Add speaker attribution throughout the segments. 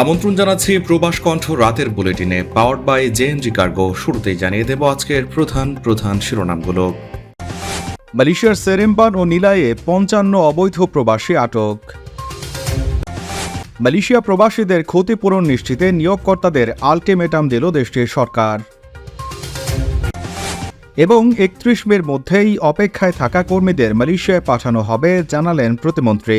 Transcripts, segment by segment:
Speaker 1: আমন্ত্রণ জানাচ্ছি প্রবাস কণ্ঠ রাতের বুলেটিনে পাওয়ার্ড বাই জেএনজি কার্গো শুরুতেই জানিয়ে দেব আজকের প্রধান প্রধান শিরোনামগুলো।
Speaker 2: মালয়েশিয়ার সেরেম্বান ও নিলায়ে পঞ্চান্ন অবৈধ প্রবাসী আটক। মালয়েশিয়া প্রবাসীদের ক্ষতিপূরণ নিশ্চিতে নিয়োগকর্তাদের আলটিমেটাম দিল দেশটির সরকার। এবং একত্রিশ মের মধ্যেই অপেক্ষায় থাকা কর্মীদের মালয়েশিয়ায় পাঠানো হবে, জানালেন প্রতিমন্ত্রী।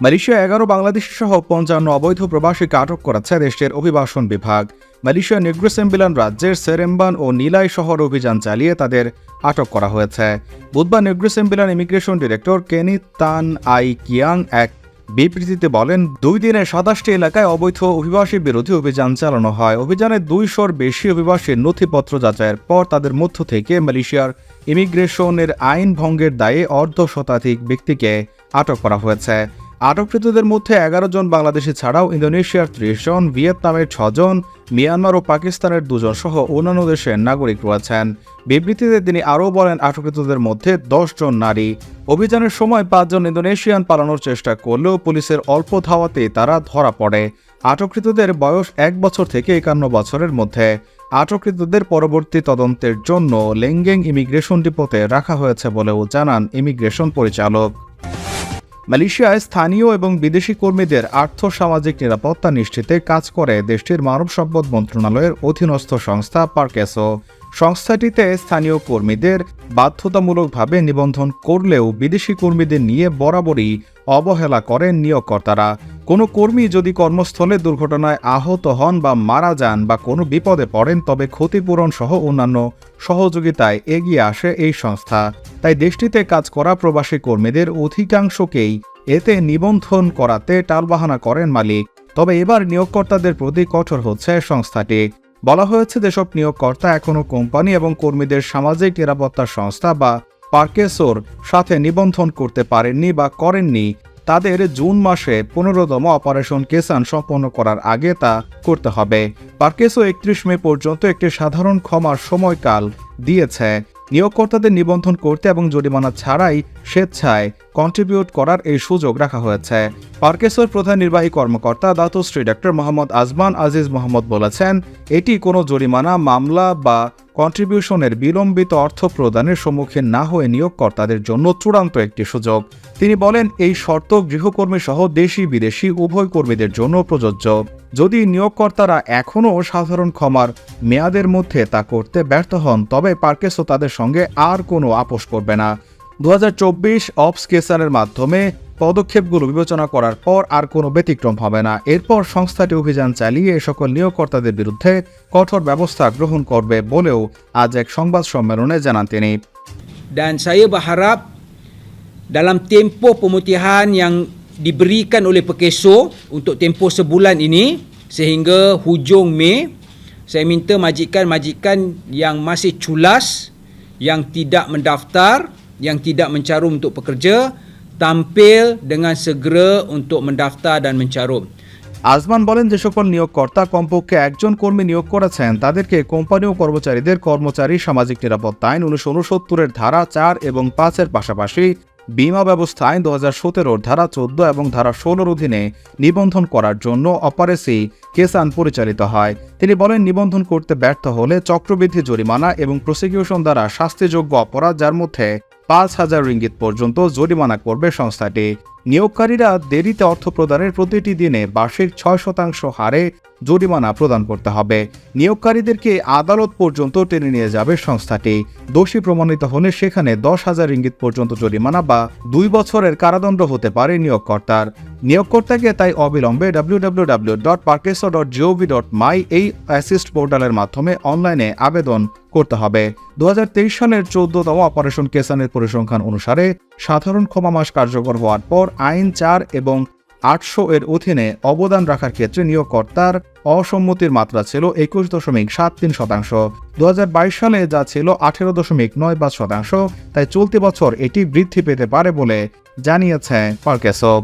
Speaker 2: মালয়েশিয়া এগারো, বাংলাদেশি সহ পঞ্চান্ন অবৈধ প্রবাসীকে আটক করেছে দেশটির অভিবাসন বিভাগ। মালয়েশিয়া নিগ্রোসেম্বিলান রাজ্যের সেরেম্বান ও নিলাই শহর অভিযান চালিয়ে তাদের আটক করা হয়েছে। বুধবার নিগ্রোসেম্বিলান ইমিগ্রেশন ডিরেক্টর কেনি তান আই কিয়াং এক বিবৃতিতে বলেন, দুই দিনে সাতাশটি এলাকায় অবৈধ অভিবাসী বিরোধী অভিযান চালানো হয়। অভিযানে দুইশোর বেশি অভিবাসীর নথিপত্র যাচাইয়ের পর তাদের মধ্য থেকে মালয়েশিয়ার ইমিগ্রেশনের আইন ভঙ্গের দায়ে অর্ধ শতাধিক ব্যক্তিকে আটক করা হয়েছে। আটককৃতদের মধ্যে এগারো জন বাংলাদেশি ছাড়াও ইন্দোনেশিয়ার ত্রিশ জন, ভিয়েতনামের ছজন মিয়ানমার ও পাকিস্তানের দুজন সহ অন্যান্য দেশের নাগরিক রয়েছেন। বিবৃতিতে তিনি আরও বলেন, আটককৃতদের মধ্যে জন নারী। অভিযানের সময় পাঁচজন ইন্দোনেশিয়ান পালানোর চেষ্টা করলেও পুলিশের অল্প ধাওয়াতে তারা ধরা পড়ে। আটককৃতদের বয়স এক বছর থেকে একান্ন বছরের মধ্যে। আটককৃতদের পরবর্তী তদন্তের জন্য লেঙ্গেং ইমিগ্রেশন ডিপোতে রাখা হয়েছে বলেও জানান ইমিগ্রেশন পরিচালক। মালয়েশিয়ায় স্থানীয় এবং বিদেশি কর্মীদের আর্থ সামাজিক নিরাপত্তা নিশ্চিতে কাজ করে দেশটির মানব সম্পদ মন্ত্রণালয়ের অধীনস্থ সংস্থা পার্কেসো। সংস্থাটিতে স্থানীয় কর্মীদের বাধ্যতামূলকভাবে নিবন্ধন করলেও বিদেশি কর্মীদের নিয়ে বরাবরই অবহেলা করেন নিয়োগকর্তারা। কোনো কর্মী যদি কর্মস্থলে দুর্ঘটনায় আহত হন বা মারা যান বা কোনো বিপদে পড়েন, তবে ক্ষতিপূরণ সহ অন্যান্য সহযোগিতায় এগিয়ে আসে এই সংস্থা। তাই দেশটিতে কাজ করা প্রবাসী কর্মীদের অধিকাংশকেই এতে নিবন্ধন করাতে টালবাহানা করেন মালিক। তবে এবার নিয়োগকর্তাদের প্রতি কঠোর হচ্ছে সংস্থাটি। বলা হয়েছে, যেসব নিয়োগকর্তা এখনও কোম্পানি এবং কর্মীদের সামাজিক নিরাপত্তা সংস্থা বা পার্কেসোর সাথে নিবন্ধন করতে পারেননি বা করেননি তাদের জুন মাসে পনেরোতম অপারেশন কেসান সম্পন্ন করার আগে তা করতে হবে। পার্কেসো একত্রিশ মে পর্যন্ত একটি সাধারণ ক্ষমার সময়কাল দিয়েছে। নিয়োগকর্তাদের নিবন্ধন করতে এবং জরিমানা ছাড়াই স্বেচ্ছায় কন্ট্রিবিউট করার এই সুযোগ রাখা হয়েছে। পার্কেসোর প্রধান নির্বাহী কর্মকর্তা Datuk Seri doctor Mohammad Azman Aziz Mohammad বলেছেন, এটি কোনো জরিমানা, মামলা বা কন্ট্রিবিউশনের বিলম্বিত অর্থ প্রদানের সম্মুখীন না হয়ে নিয়োগকর্তাদের জন্য চূড়ান্ত একটি সুযোগ। তিনি বলেন, এই শর্ত গৃহকর্মী সহ দেশি বিদেশি উভয় কর্মীদের জন্য প্রযোজ্য। যদি নিয়োগকর্তারা এখনও সাধারণ ক্ষমার মেয়াদের মধ্যে তা করতে ব্যর্থ হন, তবে পার্কেসও তাদের সঙ্গে আর কোনো আপোষ করবে না। দু অপস কেসারের মাধ্যমে পদক্ষেপগুলো বিবেচনা করার পর আর কোনো ব্যতিক্রম হবে না। এরপর সংস্থাটি অভিযান চালিয়ে এ সকল নিয়োগকর্তাদের বিরুদ্ধে কঠোর ব্যবস্থা গ্রহণ করবে বলেও আজ এক সংবাদ সম্মেলনে জানান তিনি।
Speaker 3: dan saya berharap dalam tempoh pemutihan yang diberikan oleh Pekeso untuk tempoh sebulan ini sehingga hujung Mei saya minta majikan-majikan yang masih culas yang tidak mendaftar yang tidak mencarum untuk pekerja tampil dengan segera untuk mendaftar dan mencarum
Speaker 2: Ajman বলেন যে সকল নিয়োগকর্তা কমপক্ষে একজন কর্মী নিয়োগ করেছেন তাদেরকে কোম্পানি ও কর্মচারীদের কর্মচারী সামাজিক নিরাপত্তা আইন উনিশশো উনসত্তরের ধারা চার এবং পাঁচের পাশাপাশি বীমা ব্যবস্থা আইন দু হাজার সতেরোর ধারা চোদ্দ এবং ধারা ষোলোর অধীনে নিবন্ধন করার জন্য অপারেসি কেসান পরিচালিত হয়। তিনি বলেন, নিবন্ধন করতে ব্যর্থ হলে চক্রবৃদ্ধি জরিমানা এবং প্রসিকিউশন দ্বারা শাস্তিযোগ্য অপরাধ যার মধ্যে পাঁচ হাজার রিঙ্গিত পর্যন্ত জরিমানা করবে সংস্থাটি। নিয়োগকারীরা দেরিতে অর্থ প্রদানের প্রতিটি দিনে বার্ষিক ছয় শতাংশ হারে জরিমানা প্রদান করতে হবে। নিয়োগকারীদেরকে আদালত পর্যন্ত টেনে নিয়ে যাবে সংস্থাটি। দোষী প্রমাণিত হলে সেখানে দশ হাজার ইঙ্গিত পর্যন্ত জরিমানা বা দুই বছরের কারাদণ্ড হতে পারে নিয়োগকর্তার। নিয়োগকর্তাকে তাই অবিলম্বে WWW dot dot dot my এই অ্যাসিস্ট পোর্টালের মাধ্যমে অনলাইনে আবেদন করতে হবে। দু হাজার তেইশ সালের চোদ্দতম অপারেশন কেসানের পরিসংখ্যান অনুসারে সাধারণ ক্ষমা মাস কার্যকর হওয়ার পর আইন চার এবং আটশো এর অধীনে অবদান রাখার ক্ষেত্রে নিয়োগকর্তার অসম্মতির মাত্রা ছিল একুশ দশমিক সাত তিন শতাংশ। দু সালে যা ছিল আঠেরো দশমিক নয় পাঁচ শতাংশ, তাই চলতি বছর এটি বৃদ্ধি পেতে পারে বলে জানিয়েছে পার্কেসব।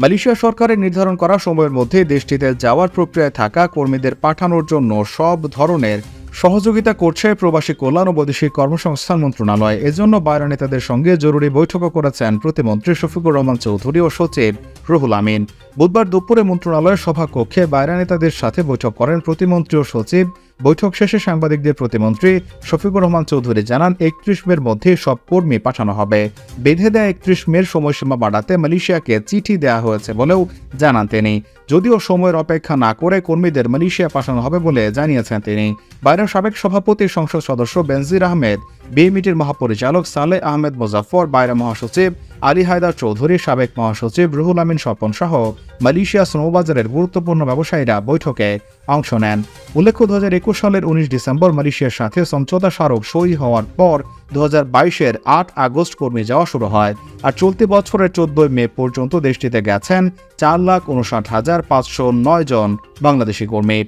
Speaker 2: মালয়েশিয়া সরকারের নির্ধারণ করা সময়ের মধ্যে দেশটিতে যাওয়ার প্রক্রিয়ায় থাকা কর্মীদের পাঠানোর জন্য সব ধরনের সহযোগিতা করছে প্রবাসী কল্যাণ ও বৈদেশিক কর্মসংস্থান মন্ত্রণালয়। এজন্য বাইরা নেতাদের সঙ্গে জরুরি বৈঠকও করেছেন প্রতিমন্ত্রী শফিকুর রহমান চৌধুরী ও সচিব রুহুল আমিন। বুধবার দুপুরে মন্ত্রণালয়ের সভাকক্ষে বাইরা নেতাদের সাথে বৈঠক করেন প্রতিমন্ত্রী ও সচিব বৈঠক শেষে সাংবাদিকদের প্রতিমন্ত্রী শফিকুর রহমান চৌধুরী জানান, একত্রিশ মের মধ্যে সব কর্মী পাঠানো হবে। বেঁধে দেয়া একত্রিশ মের সময়সীমা বাড়াতে মালয়েশিয়াকে চিঠি দেওয়া হয়েছে বলেও জানান তিনি। যদিও সময়ের অপেক্ষা না করে কর্মীদের মালয়েশিয়া পাঠানো হবে বলে জানিয়েছেন তিনি। বাইরের সাবেক সভাপতি, সংসদ সদস্য বেনজির আহমেদ বিএমিটির মহাপরিচালক সালে আহমেদ মুজাফর বাইরে মহাসচিব আলী হায়দার চৌধুরী, সাবেক মহাসচিব রুহুল আমিন স্বপন সহ মালয়েশিয়া শ্রমবাজারের গুরুত্বপূর্ণ ব্যবসায়ীরা বৈঠকে অংশ নেন। উল্লেখ্য দু হাজার একুশ সালের উনিশ ডিসেম্বর মালয়েশিয়ার সাথে সমঝোতা স্মারক সই হওয়ার পর দু হাজার বাইশের আট আগস্ট কর্মী যাওয়া শুরু হয় আর চলতি বছরের চোদ্দই মে পর্যন্ত দেশটিতে গেছেন চার লাখ উনষাট হাজার পাঁচশো নয় জন বাংলাদেশি কর্মী।